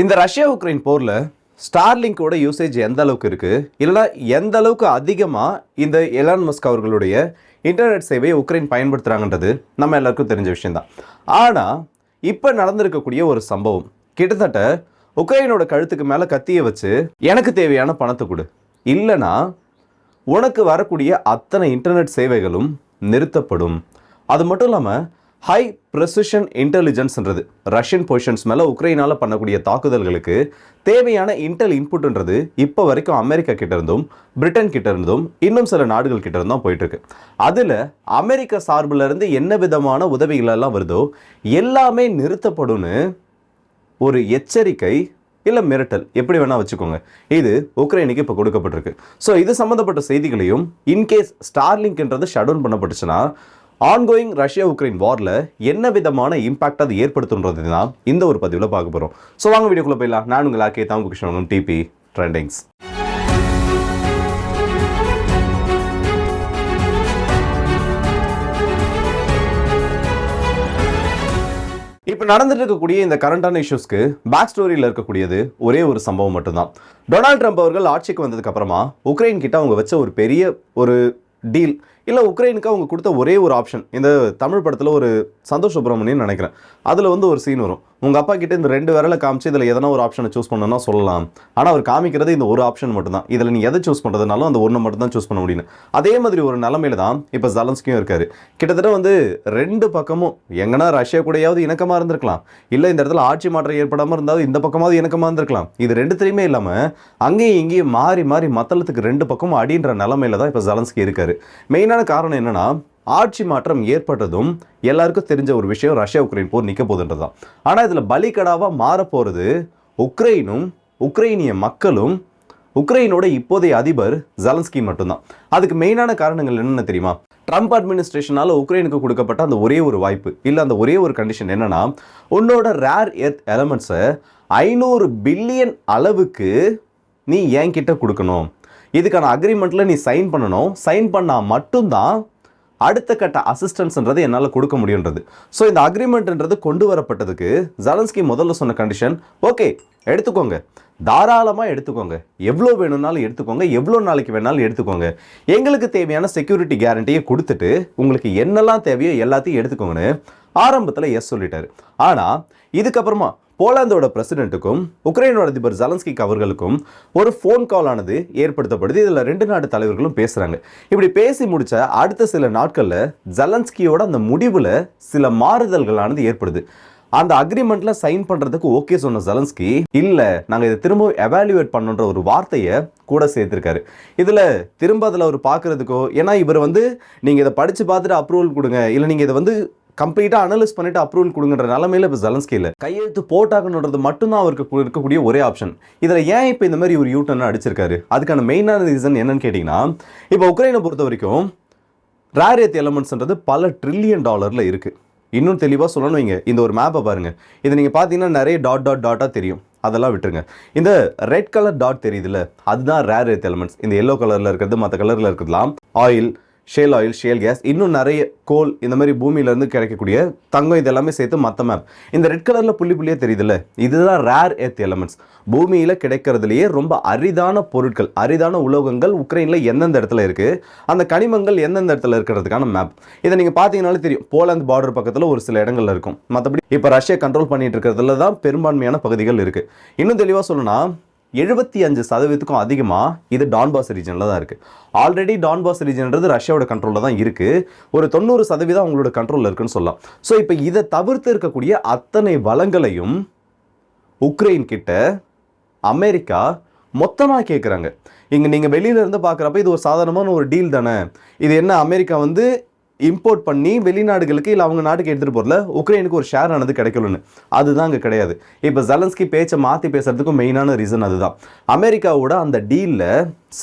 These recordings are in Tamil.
இந்த ரஷ்யா உக்ரைன் போரில் ஸ்டார்லிங்கோட யூசேஜ் எந்த அளவுக்கு இருக்குது இல்லைனா எந்த அளவுக்கு அதிகமாக இந்த எலான் மஸ்க் அவர்களுடைய இன்டர்நெட் சேவையை உக்ரைன் பயன்படுத்துகிறாங்கன்றது நம்ம எல்லாருக்கும் தெரிஞ்ச விஷயம்தான். ஆனால் இப்போ நடந்திருக்கக்கூடிய ஒரு சம்பவம். கிட்டத்தட்ட உக்ரைனோட கழுத்துக்கு மேலே கத்தியை வச்சு எனக்கு தேவையான பணத்தை கொடு. இல்லைனா உனக்கு வரக்கூடிய அத்தனை இன்டர்நெட் சேவைகளும் நிறுத்தப்படும். அது மட்டும் இல்லாமல் ஹை ப்ரெசிஷன் இன்டெலிஜென்ஸ்ன்றது ரஷ்யன் பொசிஷன்ஸ் மேலே உக்ரைனால் பண்ணக்கூடிய தாக்குதல்களுக்கு தேவையான இன்டெல் இன்புட்ன்றது இப்போ வரைக்கும் அமெரிக்கா கிட்டேருந்தும் பிரிட்டன் கிட்டேருந்தும் இன்னும் சில நாடுகள் கிட்ட இருந்தும் போயிட்டுருக்கு. அதில் அமெரிக்க சார்புலேருந்து என்ன விதமான உதவிகளெல்லாம் வருதோ எல்லாமே நிறுத்தப்படும்னு ஒரு எச்சரிக்கை இல்லை மிரட்டல் எப்படி வேணால் வச்சுக்கோங்க. இது உக்ரைனுக்கு இப்போ கொடுக்கப்பட்டிருக்கு. ஸோ இது சம்மந்தப்பட்ட செய்திகளையும் இன்கேஸ் ஸ்டார்லிங்க்ன்றது ஷட் டவுன் பண்ணப்பட்டுச்சுன்னா ஆன்கோயிங் ரஷ்யா உக்ரைன் வாரில் என்ன விதமான இம்பாக்ட் அது ஏற்படுத்துன்றது தான் இந்த ஒரு பதிவில் பார்க்க போகிறோம் ஸோ வாங்க வீடியோக்குள்ளே போயிடலாம். நான் உங்கள் ஆக்கே தாம் கிருஷ்ணன் டிபி ட்ரெண்டிங்ஸ் இப்போ நடந்துட்டு இருக்கக்கூடிய இந்த கரண்டான இஷ்யூஸ்க்கு பேக் ஸ்டோரியில் இருக்கக்கூடியது ஒரே ஒரு சம்பவம் மட்டும்தான். டொனால்ட் ட்ரம்ப் அவர்கள் ஆட்சிக்கு வந்ததுக்கு அப்புறமா உக்ரைன் கிட்ட அவங்க வச்ச ஒரு பெரிய ஒரு டீல் இல்லை உக்ரைனுக்கு அவங்க கொடுத்த ஒரே ஒரு ஆப்ஷன் இந்த தமிழ் படத்தில் ஒரு சந்தோஷ் சுப்ரமணியன் நினைக்கிறேன். அதில் வந்து ஒரு சீன் வரும். உங்கள் அப்பா கிட்டே இந்த ரெண்டு விரலை காமிச்சு இதில் எதனா ஒரு ஆப்ஷனை சூஸ் பண்ணணும்னா சொல்லலாம். ஆனால் அவர் காமிக்கிறது இந்த ஒரு ஆப்ஷன் மட்டும்தான். இதில் நீ எதை சூஸ் பண்ணுறதுனாலும் அந்த ஒன்று மட்டும் தான் சூஸ் பண்ண முடியும் அதே மாதிரி ஒரு நிலமையில தான் இப்போ ஜலன்ஸ்கியும் இருக்காரு. கிட்டத்தட்ட வந்து ரெண்டு பக்கமும் எங்கன்னா ரஷ்யா கூடயாவது இணக்கமாக இருந்திருக்கலாம். இல்லை இந்த இடத்துல ஆட்சி மாற்றம் ஏற்படாமல் இருந்தாலும் இந்த பக்கமாவது இணக்கமாக இருந்திருக்கலாம். இது ரெண்டுத்துலையுமே இல்லாமல் அங்கேயும் இங்கேயும் மாறி மாறி மத்தளத்துக்கு ரெண்டு பக்கமும் அடின்ற நிலமையில தான் இப்போ ஜலன்ஸ்கி இருக்காரு. மெயினான காரணம் என்னன்னா ஆட்சி மாற்றம் ஏற்பட்டதும் எல்லாருக்கும் தெரிஞ்ச ஒரு விஷயம் ரஷ்யா உக்ரைன் போர் நிற்க போகுதுன்றது தான். ஆனால் இதில் பலிக்கடாவாக மாறப்போகிறது உக்ரைனும் உக்ரைனிய மக்களும் உக்ரைனோட இப்போதைய அதிபர் ஜலன்ஸ்கி மட்டும்தான். அதுக்கு மெயினான காரணங்கள் என்னென்ன தெரியுமா? ட்ரம்ப் அட்மினிஸ்ட்ரேஷனால உக்ரைனுக்கு கொடுக்கப்பட்ட அந்த ஒரே ஒரு வாய்ப்பு இல்லை அந்த ஒரே ஒரு கண்டிஷன் என்னென்னா உன்னோட ரேர் எர்த் எலமெண்ட்ஸை ஐநூறு பில்லியன் அளவுக்கு நீ என்கிட்ட கொடுக்கணும். இதுக்கான அக்ரிமெண்ட்டில் நீ சைன் பண்ணணும். சைன் பண்ணால் மட்டும்தான் அடுத்த கட்ட அசிஸ்டன்ஸ்ன்றது என்னால் கொடுக்க முடியுன்றது ஸோ இந்த அக்ரிமெண்ட்ன்றது கொண்டு வரப்பட்டதுக்கு ஜலன்ஸ்கி முதல்ல சொன்ன கண்டிஷன் ஓகே எடுத்துக்கோங்க. தாராளமாக எடுத்துக்கோங்க. எவ்வளோ வேணும்னாலும் எடுத்துக்கோங்க. எவ்வளோ நாளைக்கு வேணாலும் எடுத்துக்கோங்க. எங்களுக்கு தேவையான செக்யூரிட்டி கேரண்டியை கொடுத்துட்டு உங்களுக்கு என்னெல்லாம் தேவையோ எல்லாத்தையும் எடுத்துக்கோங்கன்னு ஆரம்பத்தில் எஸ் சொல்லிட்டாரு. ஆனால் இதுக்கப்புறமா போலாந்தோட பிரசிடென்ட்டுக்கும் உக்ரைனோட அதிபர் ஜலன்ஸ்கிக் அவர்களுக்கும் ஒரு ஃபோன் கால் ஆனது ஏற்படுத்தப்படுது. இதில் ரெண்டு நாட்டு தலைவர்களும் பேசுகிறாங்க இப்படி பேசி முடித்த அடுத்த சில நாட்களில் ஜலன்ஸ்கியோட அந்த முடிவில் சில மாறுதல்களானது ஏற்படுது. அந்த அக்ரிமெண்ட்ல சைன் பண்றதுக்கு ஓகே சொன்ன ஜலன்ஸ்கி இல்ல நாங்க இதை திரும்ப எவாலுவேட் பண்ணுன்ற ஒரு வார்த்தையை கூட சேர்த்திருக்காரு. இதுல திரும்ப அதில் அவர் பார்க்குறதுக்கோ ஏன்னா இவர் வந்து நீங்க இதை படிச்சு பார்த்துட்டு அப்ரூவல் கொடுங்க. இல்லை நீங்க இதை வந்து கம்ப்ளீட்டாக அனலைஸ் பண்ணிட்டு அப்ரூவல் கொடுங்கன்ற நிலமையில இப்போ ஜலன்ஸ்கி இல்லை. கையெழுத்து போட்டாகணுன்றது மட்டும்தான் அவருக்கு இருக்கக்கூடிய ஒரே ஆப்ஷன் இதில் ஏன் இப்போ இந்த மாதிரி ஒரு யூ அடிச்சிருக்காரு? அதுக்கான மெயினான ரீசன் என்னன்னு கேட்டிங்கன்னா இப்போ உக்ரைனை பொறுத்த வரைக்கும் ரேர் எர்த் எலமெண்ட்ஸ்ன்றது பல ட்ரில்லியன் டாலரில் இருக்குது இன்னும் தெளிவாக சொல்லணும் வைங்க. இந்த ஒரு மேப்பை பாருங்கள் இதை நீங்கள் பார்த்தீங்கன்னா நிறைய டாட் டாட் டாட்டாக தெரியும். அதெல்லாம் விட்டுருங்க. இந்த ரெட் கலர் டாட் தெரியுதுல்ல அதுதான் ரேர் எர்த் எலமெண்ட்ஸ் இந்த எல்லோ கலரில் இருக்கிறது மற்ற கலரில் இருக்கிறதுலாம் oil shale oil shale gas இன்னும் நிறைய கோல் இந்த மாதிரி பூமியிலேருந்து கிடைக்கக்கூடிய தங்கம் இது எல்லாமே சேர்த்து மற்ற மேப் இந்த ரெட் கலரில் புள்ளி புள்ளியே தெரியுதுல்ல? இதுதான் ரேர் எர்த் எலமெண்ட்ஸ் பூமியில் கிடைக்கிறதுலையே ரொம்ப அரிதான பொருட்கள் அரிதான உலோகங்கள் உக்ரைனில் எந்தெந்த இடத்துல இருக்குது அந்த கனிமங்கள் எந்தெந்த இடத்துல இருக்கிறதுக்கான மேப் இதை நீங்கள் பார்த்தீங்கனாலே தெரியும். போலாந்து பார்டர் பக்கத்தில் ஒரு சில இடங்கள்ல இருக்கும். மற்றபடி இப்போ ரஷ்யா கண்ட்ரோல் பண்ணிட்டு இருக்கிறதுல தான் பெரும்பான்மையான பகுதிகள் இருக்குது இன்னும் தெளிவாக சொல்லணும்னா எழுபத்தி அஞ்சு சதவீதத்துக்கும் அதிகமாக இது டான்பாஸ் ரீஜனில் தான் இருக்குது ஆல்ரெடி டான்பாஸ் ரீஜன்ன்றது ரஷ்யாவோட கண்ட்ரோலில் தான் இருக்குது ஒரு தொண்ணூறு சதவீதம் அவங்களோட கண்ட்ரோலில் இருக்குன்னு சொல்லலாம். ஸோ இப்போ இதை தவிர்த்து இருக்கக்கூடிய அத்தனை வளங்களையும் உக்ரைன் கிட்ட அமெரிக்கா மொத்தமாக கேட்குறாங்க இங்கே நீங்கள் வெளியில இருந்து பார்க்குறப்ப இது ஒரு சாதாரணமான ஒரு டீல் தானே. இது என்ன அமெரிக்கா வந்து இம்போர்ட் பண்ணி வெளிநாடுகளுக்கு இல்லை அவங்க நாட்டுக்கு எடுத்துகிட்டு போகிறல உக்ரைனுக்கு ஒரு ஷேர் ஆனது கிடைக்கலன்னு. அதுதான் அங்கே கிடையாது. இப்போ ஜலன்ஸ்கி பேச்சை மாற்றி பேசுறதுக்கும் மெயினான ரீசன் அதுதான். அமெரிக்காவோட அந்த டீலில்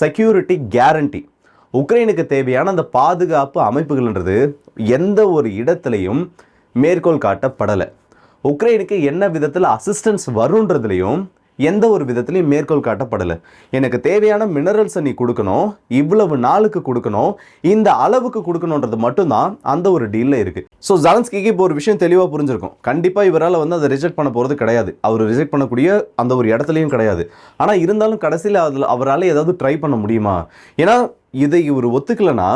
செக்யூரிட்டி கேரண்டி உக்ரைனுக்கு தேவையான அந்த பாதுகாப்பு அமைப்புகள்ன்றது எந்த ஒரு இடத்துலையும் மேற்கோள் காட்டப்படலை. உக்ரைனுக்கு என்ன விதத்தில் அசிஸ்டன்ஸ் வருன்றதுலையும் எந்த ஒரு விதத்துலையும் மேற்கோள் காட்டப்படலை. எனக்கு தேவையான மினரல்ஸை நீ கொடுக்கணும் இவ்வளவு நாளுக்கு கொடுக்கணும் இந்த அளவுக்கு கொடுக்கணுன்றது மட்டும்தான் அந்த ஒரு டீலில் இருக்குது ஸோ ஜலன்ஸ்கிக்கு இப்போ ஒரு விஷயம் தெளிவாக புரிஞ்சிருக்கும். கண்டிப்பாக இவரால் வந்து அதை ரிஜெக்ட் பண்ண போகிறது கிடையாது. அவர் ரிஜெக்ட் பண்ணக்கூடிய அந்த ஒரு இடத்துலையும் கிடையாது. ஆனால் இருந்தாலும் கடைசியில் அதில் அவரால் ஏதாவது ட்ரை பண்ண முடியுமா? ஏன்னா இதை இவர் ஒத்துக்கலைன்னா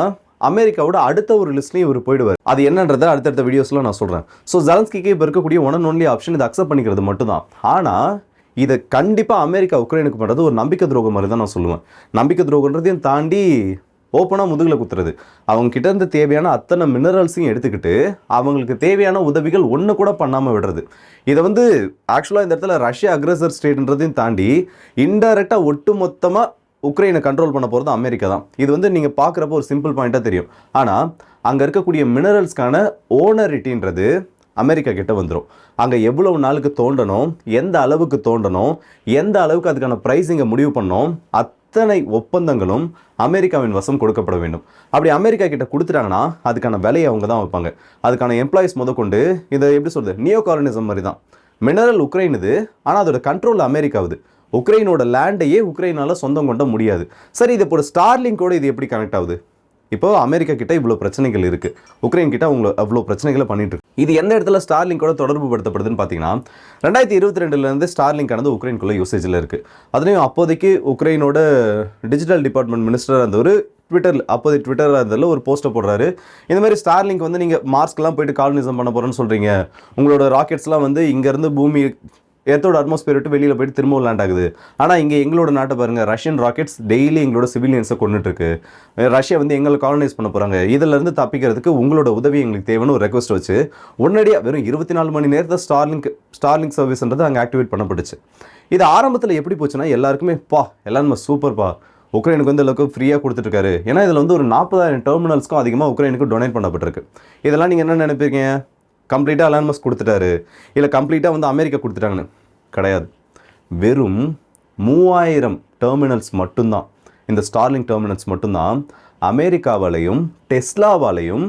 அமெரிக்காவோட அடுத்த ஒரு லிஸ்ட்லையும் இவர் போயிடுவார். அது என்னன்றதை அடுத்தடுத்த வீடியோஸில் நான் சொல்கிறேன் ஸோ ஜலன்ஸ்கிக்கு இப்போ இருக்கக்கூடிய ஒன் ஒன்லி ஆப்ஷன் இதை அக்செப்ட் பண்ணிக்கிறது மட்டும்தான். ஆனால் இதை கண்டிப்பாக அமெரிக்கா உக்ரைனுக்கு பண்ணுறது ஒரு நம்பிக்கை துரோகம் மாதிரி தான் நான் சொல்லுவேன். நம்பிக்கை துரோகன்றதையும் தாண்டி ஓப்பனாக முதுகில் குத்துறது. அவங்க கிட்ட இருந்து தேவையான அத்தனை மினரல்ஸையும் எடுத்துக்கிட்டு அவங்களுக்கு தேவையான உதவிகள் ஒன்று கூட பண்ணாமல் விடுறது. இதை வந்து ஆக்சுவலாக இந்த இடத்துல ரஷ்யா அக்ரஸர் ஸ்டேட்ன்றதையும் தாண்டி இன்டைரக்டாக ஒட்டு மொத்தமாக உக்ரைனை கண்ட்ரோல் பண்ண போகிறது அமெரிக்கா தான். இது வந்து நீங்கள் பார்க்குறப்போ ஒரு சிம்பிள் பாயிண்ட்டாக தெரியும். ஆனால் அங்கே இருக்கக்கூடிய மினரல்ஸ்க்கான ஓனரிட்டின்றது அமெரிக்கா கிட்ட வந்துடும் அங்கே எவ்வளவு நாளுக்கு தோண்டணும்? எந்த அளவுக்கு தோண்டணும்? எந்த அளவுக்கு அதுக்கான ப்ரைஸிங்கை முடிவு பண்ணோம் அத்தனை ஒப்பந்தங்களும் அமெரிக்காவின் வசம் கொடுக்கப்பட வேண்டும். அப்படி அமெரிக்கா கிட்ட கொடுத்துட்டாங்கன்னா அதுக்கான விலையை அவங்க தான் வைப்பாங்க அதுக்கான எம்ப்ளாயிஸ் முதற்கொண்டு இதை எப்படி சொல்கிறது நியோ காலனிசம் மாதிரி தான். மினரல் உக்ரைன் இது ஆனால் அதோட கண்ட்ரோல் அமெரிக்காவுது. உக்ரைனோட லேண்டையே உக்ரைனால் சொந்தம் கொண்ட முடியாது. சரி இது இப்போ ஸ்டார்லிங்கோட இது எப்படி கனெக்ட் ஆகுது? இப்போ அமெரிக்கா கிட்ட இவ்வளோ பிரச்சனைகள் இருக்குது உக்ரைன் கிட்ட அவங்க அவ்வளோ பிரச்சனைகளை பண்ணிட்டு இருக்கு. இது எந்த இடத்துல ஸ்டார்லிங்கோட தொடர்பு படுத்தப்படுதுன்னு பார்த்தீங்கன்னா ரெண்டாயிரத்தி இருபத்தி ரெண்டுலேருந்து ஸ்டார்லிங்க் ஆனது உக்ரைனுக்குள்ள யூசேஜில் இருக்குது அதுலேயும் அப்போதைக்கு உக்ரைனோட டிஜிட்டல் டிபார்ட்மெண்ட் மினிஸ்டர் அந்த ஒரு ட்விட்டரில் அப்போதைக்கு ட்விட்டராக இருந்ததில் ஒரு போஸ்ட்டை போடுறாரு. இந்த மாதிரி ஸ்டார்லிங்க் வந்து நீங்கள் மார்ஸ்க்கெலாம் போயிட்டு காலனிசம் பண்ண போகிறேன்னு சொல்கிறீங்க உங்களோட ராக்கெட்ஸ்லாம் வந்து இங்கேருந்து பூமி எர்த்தோட அட்மாஸ்பியர் விட்டு வெளியில் போயிட்டு திரும்பவும் லேண்ட் ஆகுது. ஆனால் இங்கே எங்களோட நாட்டை பாருங்கள் ரஷ்யன் ராக்கெட்ஸ் டெய்லி எங்களோட சிவிலியன்ஸை கொண்டுட்டுருக்கு. ரஷ்யா வந்து எங்களை காலனைஸ் பண்ண போகிறாங்க இதிலேருந்து தப்பிக்கிறதுக்கு உங்களோட உதவி எங்களுக்கு தேவைன்னு ஒரு ரெக்வஸ்ட் வச்சு உடனடியாக வெறும் இருபத்தி நாலு மணி நேரத்தில் ஸ்டார்லிங்க் ஸ்டார்லிங்க் சர்வீஸ்ன்றது அங்கே ஆக்டிவேட் பண்ணப்பட்டுச்சு. இது ஆரம்பத்தில் எப்படி போச்சுன்னா எல்லாருக்குமே பா எல்லாருமே சூப்பர்ப்பா உக்ரைனுக்கு வந்து அளவுக்கு ஃப்ரீயாக கொடுத்துட்ருக்காரு ஏன்னா இதில் வந்து ஒரு நாற்பதாயிரம் டெர்மினல்ஸ்க்கும் அதிகமாக உக்ரைனுக்கு டொனேட் பண்ணப்பட்டிருக்கு. இதெல்லாம் நீங்கள் என்ன நினைப்பீங்க? கம்ப்ளீட்டாக அலான்மஸ் கொடுத்துட்டாரு. இல்லை கம்ப்ளீட்டாக வந்து அமெரிக்கா கொடுத்துட்டாங்கன்னு. கிடையாது. வெறும் மூவாயிரம் டெர்மினல்ஸ் மட்டும்தான். இந்த ஸ்டார்லிங் டெர்மினல்ஸ் மட்டும்தான் அமெரிக்காவாலையும் டெஸ்லாவாலையும்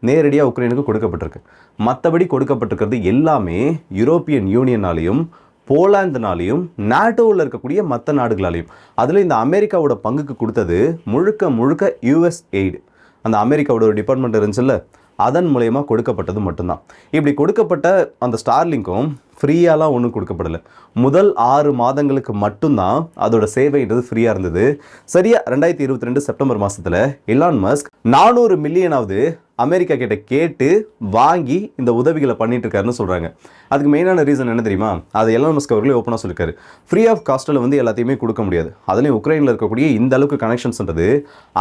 நேரடியாக உக்ரைனுக்கு கொடுக்கப்பட்டிருக்கு. மற்றபடி கொடுக்கப்பட்டிருக்கிறது எல்லாமே யூரோப்பியன் யூனியனாலையும் போலாந்துனாலையும் நாட்டோவில் இருக்கக்கூடிய மற்ற நாடுகளாலையும். அதில் இந்த அமெரிக்காவோட பங்குக்கு கொடுத்தது முழுக்க முழுக்க யூஎஸ் எய்டு அந்த அமெரிக்காவோட ஒரு டிபார்ட்மெண்ட் இருந்துச்சுல்ல அதன் மூலயமா கொடுக்கப்பட்டது மட்டும்தான். இப்படி கொடுக்கப்பட்ட அந்த ஸ்டார்லிங்க்கும் ஃப்ரீயாலாம் ஒன்றும் கொடுக்கப்படலை. முதல் ஆறு மாதங்களுக்கு மட்டும்தான் அதோட சேவைன்றது ஃப்ரீயாக இருந்தது. சரியா ரெண்டாயிரத்தி இருபத்தி ரெண்டு செப்டம்பர் மாதத்தில் இலான் மஸ்க் நானூறு மில்லியனாவது அமெரிக்கா கிட்ட கேட்டு வாங்கி இந்த உதவிகளை பண்ணிட்டு இருக்காருன்னு சொல்கிறாங்க அதுக்கு மெயினான ரீசன் என்ன தெரியுமா? அது எல்லாம் மஸ்க் அவர்களே ஓப்பனாக சொல்லியிருக்காரு ஃப்ரீ ஆஃப் காஸ்ட்டில் வந்து எல்லாத்தையுமே கொடுக்க முடியாது. அதுலேயும் உக்ரைனில் இருக்கக்கூடிய இந்த அளவுக்கு கனெக்ஷன்ஸ்ன்றது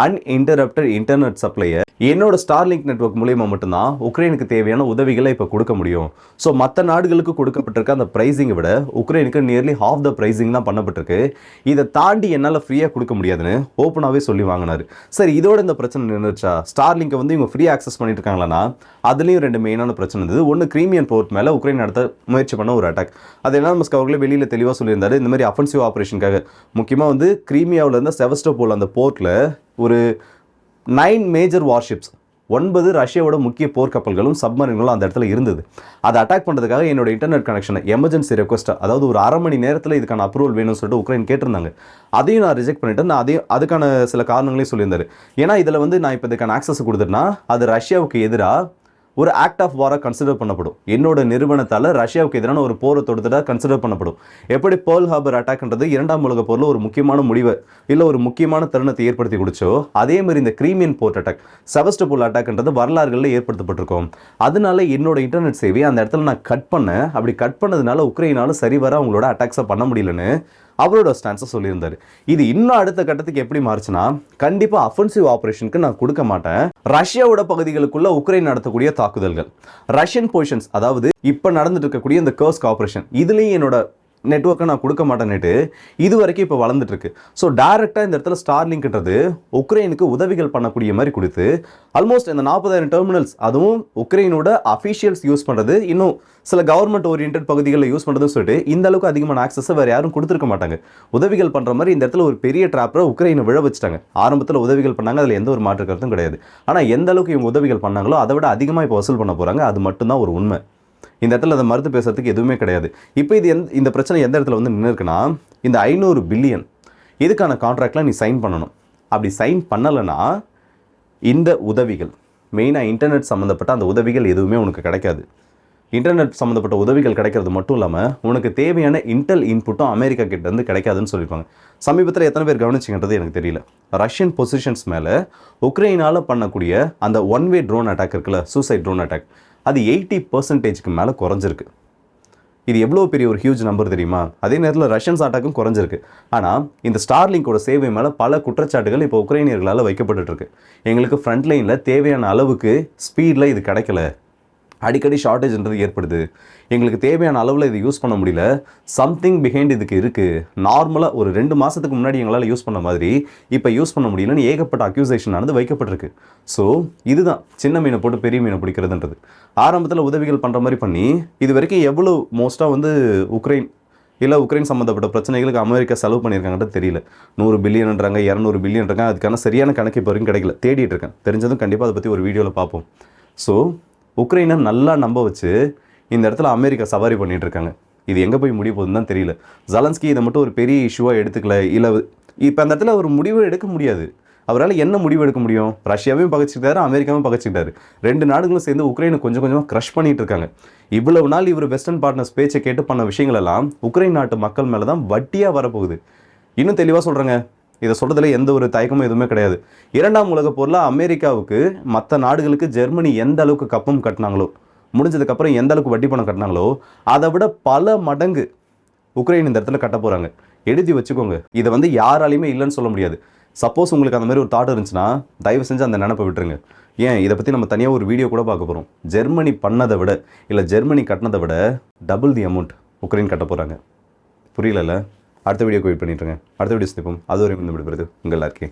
அன்இன்டரப்டட் இன்டர்நெட் சப்ளையை என்னோட ஸ்டார்லிங்க் நெட்வொர்க் மூலியமாக மட்டும்தான் உக்ரைனுக்கு தேவையான உதவிகளை இப்போ கொடுக்க முடியும். ஸோ மற்ற நாடுகளுக்கு கொடுக்கப்பட்டிருக்க அந்த ப்ரைஸிங்கை விட உக்ரைனுக்கு நியர்லி ஹாஃப் த ப்ரைஸிங் தான் பண்ணப்பட்டிருக்கு. இதை தாண்டி என்னால் ஃப்ரீயாக கொடுக்க முடியாதுன்னு ஓப்பனாகவே சொல்லி வாங்கினார். சரி இதோட இந்த பிரச்சனை நின்றுச்சா ஸ்டார்லிங்கை வந்து இவங்க ஃப்ரீ ஆக்சஸ் பண்ணிட்டு இருக்காங்களான்னா அதுலேயும் ரெண்டு மெயினான பிரச்சனை இருந்தது. ஒன்று கிரீமியன் போர்ட் மேலே உக்ரைன் நடத்த முயற்சி பண்ண ஒரு அட்டாக் அது என்ன மஸ்க் அவர்களே வெளியில் தெளிவாக சொல்லியிருந்தாரு இந்த மாதிரி அஃபென்சிவ் ஆப்ரேஷனுக்காக முக்கியமாக வந்து கிரீமியாவில் இருந்த செவஸ்டோபோல் அந்த போர்ட்டில் ஒரு நைன் மேஜர் வார்ஷிப்ஸ் ஒன்பது ரஷ்யாவோட முக்கிய போர்க்கப்பல்களும் சப்மரீன்களும் அந்த இடத்துல இருந்தது. அதை அட்டாக் பண்ணுறதுக்காக என்னோட இன்டர்நெட் கனெக்ஷனை எமர்ஜென்சி ரெக்வஸ்ட் அதாவது ஒரு அரை மணி நேரத்தில் இதுக்கான அப்ரூவல் வேணும்னு சொல்லிட்டு உக்ரைன் கேட்டிருந்தாங்க. அதையும் நான் ரிஜெக்ட் பண்ணிட்டு நான் அதையும் அதுக்கான சில காரணங்களையும் சொல்லியிருந்தாரு. ஏன்னா இதில் வந்து நான் இப்போ இதுக்கான ஆக்சஸ் கொடுத்துட்டேன்னா அது ரஷ்யாவுக்கு எதிராக ஒரு ஆக்ட் ஆஃப் வாராக கன்சிடர் பண்ணப்படும். என்னோட நிறுவனத்தால் ரஷ்யாவுக்கு எதிரான ஒரு போரை தொடுத்துட்டா கன்சிடர் பண்ணப்படும். எப்படி பேர்ல் ஹார்பர் அட்டாக்ன்றது இரண்டாம் உலக போரில் ஒரு முக்கியமான முடிவை இல்லை ஒரு முக்கியமான தருணத்தை ஏற்படுத்தி கொடுச்சோ அதே மாதிரி இந்த கிரீமியன் போர்ட் அட்டாக் செவஸ்டபுல் அட்டாக்ன்றது வரலாறுகளில் ஏற்படுத்தப்பட்டிருக்கும். அதனால என்னோட இன்டர்நெட் சேவையை அந்த இடத்துல நான் கட் பண்ணேன். அப்படி கட் பண்ணதுனால உக்ரைனால சரிவர அவங்களோட அட்டாக்ஸை பண்ண முடியலன்னு அவரோட ஸ்டான்ஸை சொல்லியிருந்தார். இது இன்னும் அடுத்த கட்டத்துக்கு எப்படி மாறுச்சுன்னா கண்டிப்பா அஃபென்சிவ் ஆப்ரேஷனுக்கு நான் கொடுக்க மாட்டேன். ரஷ்யாவோட பகுதிகளுக்குள்ள உக்ரைன் நடத்தக்கூடிய தாக்குதல்கள். ரஷ்யன் பொசிஷன்ஸ் அதாவது இப்போ நடந்துட்டு இருக்கக்கூடிய இந்த கர்ஸ்க் ஆபரேஷன் இதுலேயும் என்னோட நெட்ஒர்க்கை நான் கொடுக்க மாட்டேன்னுட்டு இது வரைக்கும் இப்போ வளர்ந்துட்டுருக்கு. ஸோ டேரெக்டாக இந்த இடத்துல ஸ்டார்லிங்க்ன்றது உக்ரைனுக்கு உதவிகள் பண்ணக்கூடிய மாதிரி கொடுத்து ஆல்மோஸ்ட் இந்த நாற்பதாயிரம் டெர்மினல்ஸ் அதுவும் உக்ரைனோட அஃபீஷியல்ஸ் யூஸ் பண்ணுறது இன்னும் சில கவர்மெண்ட் ஓரியன்ட் பகுதிகளில் யூஸ் பண்ணுறதுன்னு சொல்லிட்டு இந்த அளவுக்கு அதிகமான ஆக்சஸை வேறு யாரும் கொடுத்துருக்க மாட்டாங்க. உதவிகள் பண்ணுற மாதிரி இந்த இடத்துல ஒரு பெரிய ட்ராப்பரை உக்ரைனை விழ வச்சுட்டாங்க. ஆரம்பத்தில் உதவிகள் பண்ணாங்க அதில் எந்த ஒரு மாற்று கருத்தும் கிடையாது. ஆனால் எந்த அளவுக்கு இவங்க உதவிகள் பண்ணாங்களோ அதை விட அதிகமாக இப்போ வசூல் பண்ண போகிறாங்க அது மட்டும்தான் ஒரு உண்மை. இந்த இடத்துல அதை மறுத்து பேசுறதுக்கு எதுவுமே கிடையாது. இப்போ இது எந்த இந்த பிரச்சனை எந்த இடத்துல வந்து நின்று இருக்குன்னா இந்த ஐநூறு பில்லியன் இதுக்கான கான்ட்ராக்ட்லாம் நீ சைன் பண்ணணும். அப்படி சைன் பண்ணலைன்னா இந்த உதவிகள் மெயினாக இன்டர்நெட் சம்மந்தப்பட்ட அந்த உதவிகள் எதுவுமே உனக்கு கிடைக்காது. இன்டர்நெட் சம்மந்தப்பட்ட உதவிகள் கிடைக்கிறது மட்டும் இல்லாமல் உனக்கு தேவையான இன்டெல் இன்புட்டும் அமெரிக்கா கிட்டேருந்து கிடைக்காதுன்னு சொல்லியிருப்பாங்க. சமீபத்தில் எத்தனை பேர் கவனிச்சிங்கன்றது எனக்கு தெரியல. ரஷ்யன் பொசிஷன்ஸ் மேலே உக்ரைனால் பண்ணக்கூடிய அந்த ஒன் வே ட்ரோன் அட்டாக் இருக்குல்ல சூசைட் ட்ரோன் அட்டாக் அது எயிட்டி பர்சன்டேஜ்க்கு மேலே குறைஞ்சிருக்கு. இது எவ்வளோ பெரிய ஒரு ஹியூஜ் நம்பர் தெரியுமா? அதே நேரத்தில் ரஷ்யன்ஸ் அட்டாக்கும் குறைஞ்சிருக்கு. ஆனால் இந்த ஸ்டார்லிங்கோட சேவை மேலே பல குற்றச்சாட்டுகள் இப்போ உக்ரைனியர்களால் வைக்கப்பட்டுருக்கு எங்களுக்கு ஃப்ரண்ட் லைனில் தேவையான அளவுக்கு ஸ்பீடில் இது கிடைக்கல. அடிக்கடி ஷார்ட்டேஜ்ன்றது ஏற்படுது. எங்களுக்கு தேவையான அளவில் இது யூஸ் பண்ண முடியல. சம்திங் பிஹைண்ட் இதுக்கு இருக்குது நார்மலாக ஒரு ரெண்டு மாதத்துக்கு முன்னாடி எங்களால் யூஸ் பண்ண மாதிரி இப்போ யூஸ் பண்ண முடியலன்னு ஏகப்பட்ட அக்யூசேஷன் ஆனது வைக்கப்பட்டிருக்கு. ஸோ இதுதான் சின்ன மீனை போட்டு பெரிய மீனை பிடிக்கிறதுன்றது. ஆரம்பத்தில் உதவிகள் பண்ணுற மாதிரி பண்ணி இது வரைக்கும் எவ்வளோ மோஸ்ட்டாக வந்து உக்ரைன் இல்லை உக்ரைன் சம்மந்தப்பட்ட பிரச்சனைகளுக்கு அமெரிக்கா செலவு பண்ணியிருக்காங்கன்றது தெரியல. நூறு பில்லியன்ன்றாங்க இரநூறு பில்லியன்றாங்க அதுக்கான சரியான கணக்கு இப்போ வரைக்கும் கிடைக்கல. தேடிட்டு இருக்கேன். தெரிஞ்சதும் கண்டிப்பாக அதை பற்றி ஒரு வீடியோவில் பார்ப்போம். ஸோ உக்ரைனை நல்லா நம்ப வச்சு இந்த இடத்துல அமெரிக்கா சவாரி பண்ணிகிட்டு இருக்காங்க இது எங்கே போய் முடிய போகுதுன்னு தான் தெரியல. ஜலன்ஸ்கி இதை மட்டும் ஒரு பெரிய இஷ்யூவாக எடுத்துக்கல. இல்லை இப்போ அந்த இடத்துல ஒரு முடிவு எடுக்க முடியாது. அவரால் என்ன முடிவு எடுக்க முடியும்? ரஷ்யாவையும் பகச்சிக்கிட்டாரு அமெரிக்காவும் பகச்சிக்கிட்டாரு. ரெண்டு நாடுகளும் சேர்ந்து உக்ரைனை கொஞ்சம் கொஞ்சமாக க்ரஷ் பண்ணிட்டு இருக்காங்க இவ்வளவு நாள் இவர் வெஸ்டர்ன் பார்ட்னர்ஸ் பேச்சை கேட்டு பண்ண விஷயங்கள் எல்லாம் உக்ரைன் நாட்டு மக்கள் மேலே தான் வட்டியாக வரப்போகுது. இன்னும் தெளிவாக சொல்கிறேங்க இதை சொல்கிறதுல எந்த ஒரு தயக்கமும் எதுவுமே கிடையாது. இரண்டாம் உலகப் போரில் அமெரிக்காவுக்கு மற்ற நாடுகளுக்கு ஜெர்மனி எந்த அளவுக்கு கப்பம் கட்டினாங்களோ முடிஞ்சதுக்கப்புறம் எந்த அளவுக்கு வட்டி பணம் கட்டினாங்களோ அதை விட பல மடங்கு உக்ரைன் இந்த இடத்துல கட்ட போகிறாங்க எழுதி வச்சுக்கோங்க. இதை வந்து யாராலையுமே இல்லைன்னு சொல்ல முடியாது. சப்போஸ் உங்களுக்கு அந்த மாதிரி ஒரு தாட் இருந்துச்சுன்னா தயவு செஞ்சு அந்த நினப்பை விட்டுருங்க. ஏன்? இதை பற்றி நம்ம தனியாக ஒரு வீடியோ கூட பார்க்க போகிறோம் ஜெர்மனி பண்ணதை விட இல்லை ஜெர்மனி கட்டினதை விட டபுள் தி அமௌண்ட் உக்ரைன் கட்ட போகிறாங்க புரியலல்ல? அடுத்த வீடியோ வெயிட் பண்ணிட்டுருங்க. அடுத்த வீடியோ சந்திப்போம். அது வரைக்கும் இந்த விடுபடுது உங்கள் எல்லாருக்கே